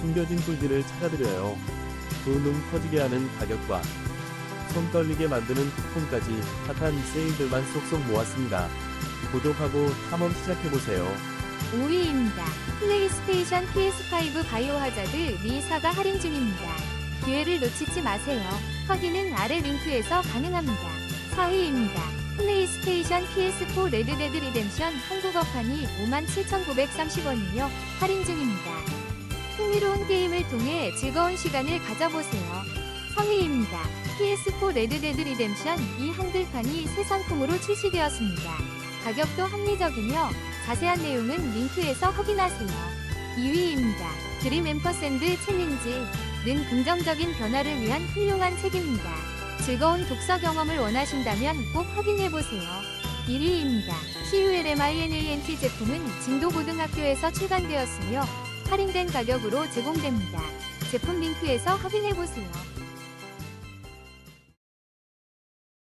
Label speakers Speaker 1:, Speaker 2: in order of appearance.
Speaker 1: 숨겨진 꿀들을 찾아드려요. 두눈 터지게 하는 가격과 손 떨리게 만드는 쿠폰까지 핫한 세일들만 쏙쏙 모았습니다. 구독하고 탐험 시작해보세요.
Speaker 2: 5위입니다. 플레이스테이션 PS5 바이오 하자드 리사가 할인 중입니다. 기회를 놓치지 마세요. 확인은 아래 링크에서 가능합니다. 4위입니다. 플레이스테이션 PS4 레드데드 리뎀션 한국어판이 57,930원이며 할인 중입니다. 흥미로운 게임을 통해 즐거운 시간을 가져보세요. 3위입니다. PS4 레드데드 리뎀션 이 한글판이 새 상품으로 출시되었습니다. 가격도 합리적이며 자세한 내용은 링크에서 확인하세요. 2위입니다. 드림 앰퍼샌드 챌린지는 긍정적인 변화를 위한 훌륭한 책입니다. 즐거운 독서 경험을 원하신다면 꼭 확인해보세요. 1위입니다. CULMINANT 제품은 진도 고등학교에서 출간되었으며 할인된 가격으로 제공됩니다. 제품 링크에서 확인해보세요.